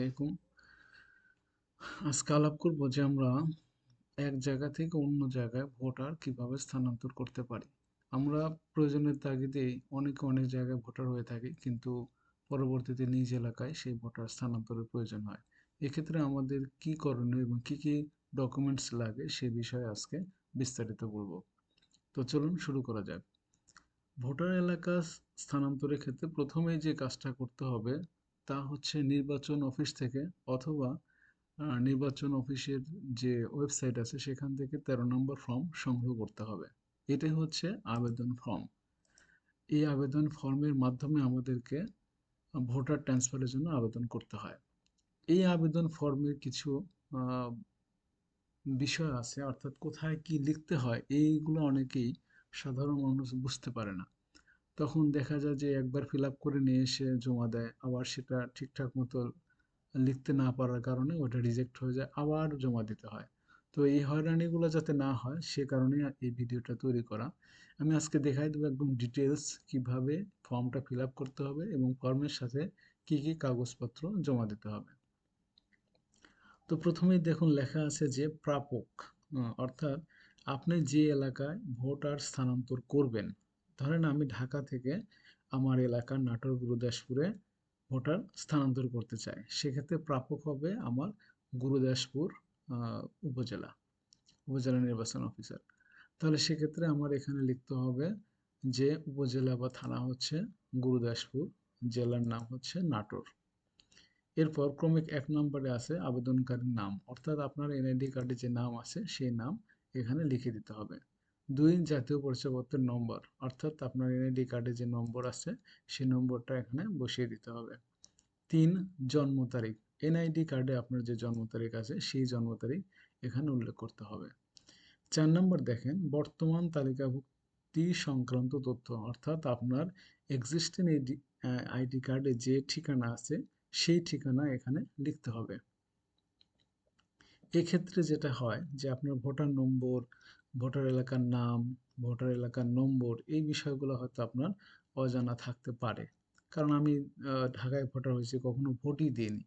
আলাইকুম। আজকে আলাপ করব যে আমরা এক জায়গা থেকে অন্য জায়গায় ভোটার কীভাবে স্থানান্তর করতে পারি। আমরা প্রয়োজনের তাগিদে অনেকে অনেক জায়গায় ভোটার হয়ে থাকি, কিন্তু পরবর্তীতে নিজ এলাকায় সেই ভোটার স্থানান্তরের প্রয়োজন হয়। এক্ষেত্রে আমাদের কি করণীয় এবং কি কি ডকুমেন্টস লাগে সে বিষয়ে আজকে বিস্তারিত বলব। তো চলুন শুরু করা যাক। ভোটার এলাকা স্থানান্তরের ক্ষেত্রে প্রথমেই যে কাজটা করতে হবে তা হচ্ছে নির্বাচন অফিস থেকে অথবা নির্বাচন অফিসের যে ওয়েবসাইট আছে সেখান থেকে তেরো নম্বর ফর্ম সংগ্রহ করতে হবে। এটাই হচ্ছে আবেদন ফর্ম। এই আবেদন ফর্মের মাধ্যমে আমাদেরকে ভোটার ট্রান্সফারের জন্য আবেদন করতে হয়। এই আবেদন ফর্মের কিছু বিষয় আছে, অর্থাৎ কোথায় কি লিখতে হয়, এইগুলো অনেকেই সাধারণ মানুষ বুঝতে পারে না। তখন দেখা যায় যে একবার ফিল করে নিয়ে এসে জমা দেয়। আবার সেটা ঠিকঠাক মতো লিখতে না পারার কারণে ওটা রিজেক্ট হয়ে যায়, আবার জমা দিতে হয়। তো এই হয়রানিগুলো যাতে না হয়, সে কারণে এই ভিডিওটা তৈরি করা। আমি আজকে দেখাই দেবো একদম ডিটেলস কীভাবে ফর্মটা ফিল করতে হবে এবং ফর্মের সাথে কি কি কাগজপত্র জমা দিতে হবে। তো প্রথমেই দেখুন লেখা আছে যে প্রাপক, অর্থাৎ আপনি যে এলাকায় ভোটার স্থানান্তর করবেন ধরেন আমি ঢাকা থেকে আমার এলাকার নাটোর, গুরুদাসপুরে ভোটার স্থানান্তর করতে চাই। সেক্ষেত্রে প্রাপক হবে আমার গুরুদাসপুর উপজেলা উপজেলা নির্বাচন অফিসার। তাহলে সেক্ষেত্রে আমার এখানে লিখতে হবে যে উপজেলা বা থানা হচ্ছে গুরুদাসপুর, জেলার নাম হচ্ছে নাটোর। এরপর ক্রমিক এক নম্বরে আছে আবেদনকারীর নাম। অর্থাৎ আপনার এনআইডি কার্ডে যে নাম আছে সেই নাম এখানে লিখে দিতে হবে। দুই জাতীয় পরিচয়পত্রের নম্বর, অর্থাৎ আপনার এনআইডি কার্ডে যে নম্বর আছে, সেই নম্বরটা এখানে বসিয়ে দিতে হবে। তিন, জন্ম তারিখ। এনআইডি কার্ডে আপনার যে জন্ম তারিখ আছে, সেই জন্ম তারিখ এখানে উল্লেখ করতে হবে। চার নম্বর দেখেন, বর্তমান তালিকাভুক্তি সংক্রান্ত তথ্য, অর্থাৎ আপনার এক্সিস্টিং আইডি কার্ডে যে ঠিকানা আছে, সেই ঠিকানা এখানে লিখতে হবে। এক্ষেত্রে যেটা হয় যে আপনার ভোটার নম্বর ভোটার এলাকার নাম, ভোটার এলাকার নম্বর, এই বিষয়গুলো হয়তো আপনার অজানা থাকতে পারে। কারণ আমি ঢাকায় ভোটার হয়েছি, কখনো ভোটই দিইনি।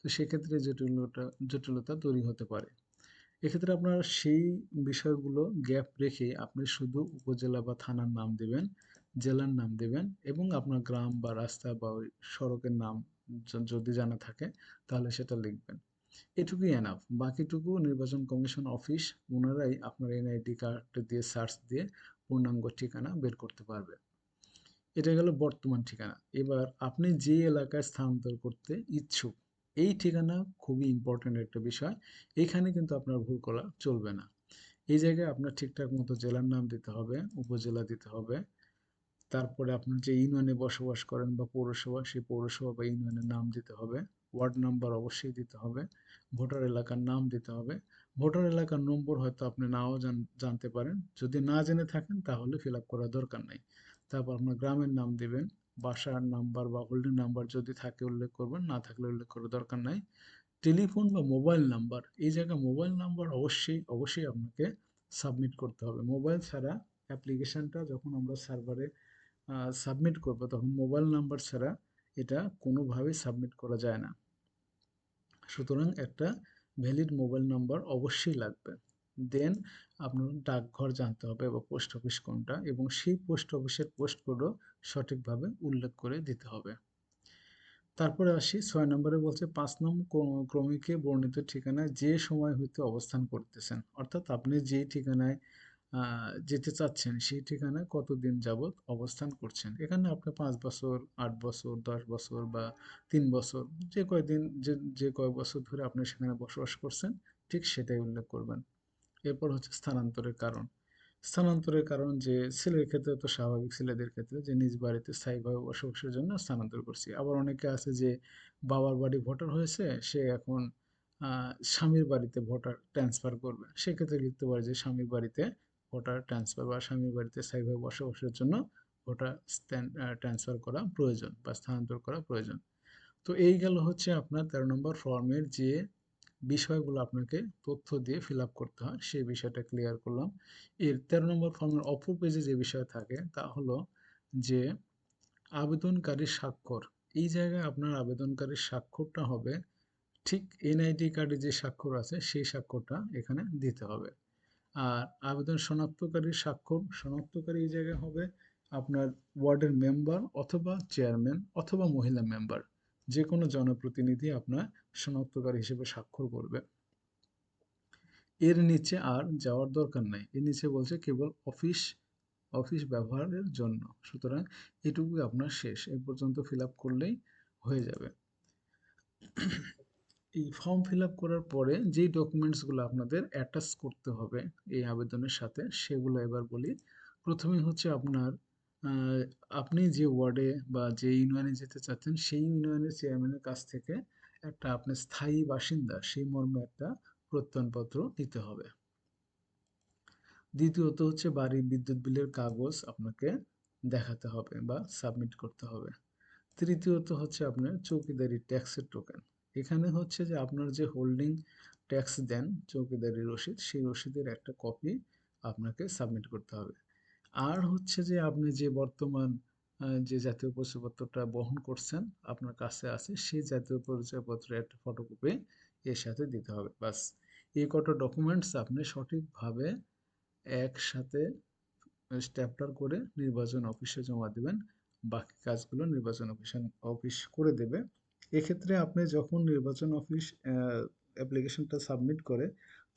তো সেক্ষেত্রে জটিলতা জটিলতা তৈরি হতে পারে। এক্ষেত্রে আপনার সেই বিষয়গুলো গ্যাপ রেখে আপনি শুধু উপজেলা বা থানার নাম দেবেন, জেলার নাম দেবেন এবং আপনার গ্রাম বা রাস্তা বা সড়কের নাম যদি জানা থাকে, তাহলে সেটা লিখবেন। এটুকুই এনাফ বাকিটুকু নির্বাচন কমিশন অফিস ওনারাই আপনার এনআইডি কার্ড দিয়ে সার্চ দিয়ে পূর্ণাঙ্গ ঠিকানা বের করতে পারবে। এটা গেল বর্তমান ঠিকানা। এবার আপনি যে এলাকায় স্থানান্তর করতে ইচ্ছুক, এই ঠিকানা খুবই ইম্পর্টেন্ট একটা বিষয়। এখানে কিন্তু আপনার ভুল করা চলবে না। এই জায়গায় আপনার ঠিকঠাক মতো জেলার নাম দিতে হবে, উপজেলা দিতে হবে। তারপরে আপনার যে ইউনিয়নে বসবাস করেন বা পৌরসভা, সেই পৌরসভা বা ইউনিয়নের নাম দিতে হবে। ওয়ার্ড নাম্বার অবশ্যই দিতে হবে। ভোটার এলাকার নাম দিতে হবে। ভোটার এলাকার নম্বর হয়তো আপনি নাও জানতে পারেন। যদি না জেনে থাকেন, তাহলে ফিল আপ করার দরকার নাই। তারপর আপনার গ্রামের নাম দিবেন, বাসার নাম্বার বা হোল্ডিং নাম্বার যদি থাকে উল্লেখ করবেন, না থাকলে উল্লেখ করার দরকার নাই। টেলিফোন বা মোবাইল নাম্বার, এই জায়গায় মোবাইল নাম্বার অবশ্যই অবশ্যই আপনাকে সাবমিট করতে হবে। মোবাইল ছাড়া অ্যাপ্লিকেশানটা যখন আমরা সার্ভারে সাবমিট করব, তখন মোবাইল নাম্বার ছাড়া এটা কোনোভাবেই সাবমিট করা যায় না। সুতরাং একটা ভ্যালিড মোবাইল নাম্বার অবশ্যই লাগবে। দেন আপনার ডাকঘর জানতে হবে বা পোস্ট অফিস কোনটা এবং সেই পোস্ট অফিসের পোস্ট কোডও সঠিকভাবে উল্লেখ করে দিতে হবে। তারপরে আসি, ছয় নম্বরে বলছে, পাঁচ নম্বর ক্রমিকে বর্ণিত ঠিকানায় যে সময় হইতে অবস্থান করতেছেন। অর্থাৎ আপনি যে ঠিকানায় যেতে চাচ্ছেন সেই ঠিকানায় কতদিন যাবৎ অবস্থান করছেন? এখানে আপনি পাঁচ বছর, আট বছর, দশ বছর বা তিন বছর, যে কয়দিন, যে যে কয় বছর ধরে আপনি সেখানে বসবাস করছেন, ঠিক সেটাই উল্লেখ করবেন। এরপর হচ্ছে স্থানান্তরের কারণ। স্থানান্তরের কারণ যে, ছেলের ক্ষেত্রে তো স্বাভাবিক ছেলেদের ক্ষেত্রে যে, নিজ বাড়িতে স্থায়ীভাবে বসবাসের জন্য স্থানান্তর করছি। আবার অনেকে আছে যে, বাবার বাড়ি ভোটার হয়েছে, সে এখন স্বামীর বাড়িতে ভোটার ট্রান্সফার করবে। সেক্ষেত্রে লিখতে পারে যে, স্বামীর বাড়িতে ভোটার ট্রান্সফার বা স্বামীর বাড়িতে স্থায়ীভাবে বসবাসের জন্য ভোটার ট্রান্সফার করা প্রয়োজন বা স্থানান্তর করা প্রয়োজন। তো এই গেল হচ্ছে আপনার তেরো নম্বর ফর্মের যে বিষয়গুলো আপনাকে তথ্য দিয়ে ফিল করতে হয়, সেই বিষয়টা ক্লিয়ার করলাম। এর তেরো নম্বর ফর্মের অপর পেজে যে বিষয় থাকে, তা হলো যে আবেদনকারীর স্বাক্ষর। এই জায়গায় আপনার আবেদনকারীর স্বাক্ষরটা হবে, ঠিক এনআইডি কার্ডে যে স্বাক্ষর আছে, সেই স্বাক্ষরটা এখানে দিতে হবে। আর আবেদন শনাক্তকারীর স্বাক্ষর শনাক্তকারী এই জায়গায় হবে আপনার ওয়ার্ডের মেম্বার অথবা চেয়ারম্যান অথবা মহিলা মেম্বার। যে কোনো জনপ্রতিনিধি আপনার শনাক্তকারী হিসেবে স্বাক্ষর করবে। এর নিচে আর যাওয়ার দরকার নাই। এর নিচে বলছে কেবল অফিস অফিস ব্যবহারের জন্য। সুতরাং এটুকুই আপনার শেষ। এই পর্যন্ত ফিল করলেই হয়ে যাবে। এই ফর্ম ফিল করার পরে যেই ডকুমেন্টসগুলো আপনাদের অ্যাটাচ করতে হবে এই আবেদনের সাথে, সেগুলো এবার বলি। প্রথমেই হচ্ছে আপনার আপনি যে ওয়ার্ডে বা যে ইউনিয়নে যেতে চাচ্ছেন, সেই ইউনিয়নের চেয়ারম্যানের কাছ থেকে একটা আপনি স্থায়ী বাসিন্দা, সেই মর্মে একটা প্রত্যয়নপত্র দিতে হবে। দ্বিতীয়ত হচ্ছে বাড়ির বিদ্যুৎ বিলের কাগজ আপনাকে দেখাতে হবে বা সাবমিট করতে হবে। তৃতীয়ত হচ্ছে আপনার চৌকিদারি ট্যাক্সের টোকেন এখানে হচ্ছে যে আপনার যে হোল্ডিং ট্যাক্স দেন চৌকিদারি রসিদ, সেই রসিদের একটা কপি আপনাকে সাবমিট করতে হবে। আর হচ্ছে যে আপনি যে বর্তমান যে জাতীয় পরিচয়পত্রটা বহন করছেন, আপনার কাছে আছে, সেই জাতীয় পরিচয়পত্রের একটা ফটোকপি এর সাথে দিতে হবে। বাস, এই কটা ডকুমেন্টস আপনি সঠিকভাবে একসাথে স্ট্যাপলার করে নির্বাচন অফিসে জমা দেবেন, বাকি কাজগুলো নির্বাচন অফিস অফিস করে দেবে। এক্ষেত্রে আপনি যখন নির্বাচন অফিস অ্যাপ্লিকেশনটা সাবমিট করে,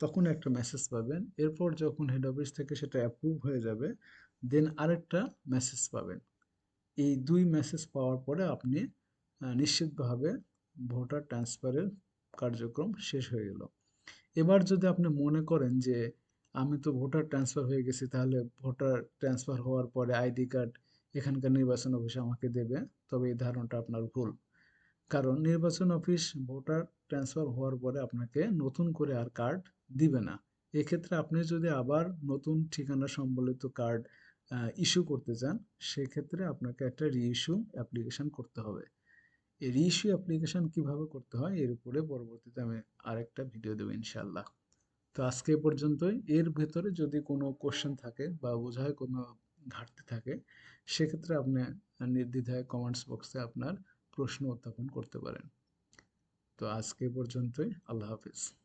তখন একটা মেসেজ পাবেন। এরপর যখন হেড অফিস থেকে সেটা অ্যাপ্রুভ হয়ে যাবে দেন আরেকটা মেসেজ পাবেন। এই দুই মেসেজ পাওয়ার পরে আপনি নিশ্চিতভাবে ভোটার ট্রান্সফারের কার্যক্রম শেষ হয়ে গেল। এবার যদি আপনি মনে করেন যে, আমি তো ভোটার ট্রান্সফার হয়ে গেছি, তাহলে ভোটার ট্রান্সফার হওয়ার পরে আইডি কার্ড এখানকার নির্বাচন অফিসে আমাকে দেবে, তবে এই ধারণাটা আপনার ভুল। কারণ নির্বাচন অফিস ভোটার ট্রান্সফার হওয়ার পরে আপনাকে নতুন করে আর কার্ড দিবে না। এক্ষেত্রে আপনি যদি আবার নতুন ঠিকানা সম্বলিত কার্ড ইস্যু করতে চান, সেক্ষেত্রে আপনাকে একটা রিইস্যু অ্যাপ্লিকেশন করতে হবে। এই রিইস্যু অ্যাপ্লিকেশন কীভাবে করতে হয়, এর উপরে পরবর্তীতে আমি আরেকটা ভিডিও দেবো ইনশাল্লাহ তো আজকে পর্যন্তই। এর ভেতরে যদি কোনো কোশ্চেন থাকে বা বোঝায় কোনো ঘাটতি থাকে, সেক্ষেত্রে আপনি নির্দ্বিধায় কমেন্টস বক্সে আপনার প্রশ্ন উত্থাপন করতে পারেন। তো আজকে পর্যন্তই আল্লাহ হাফিজ।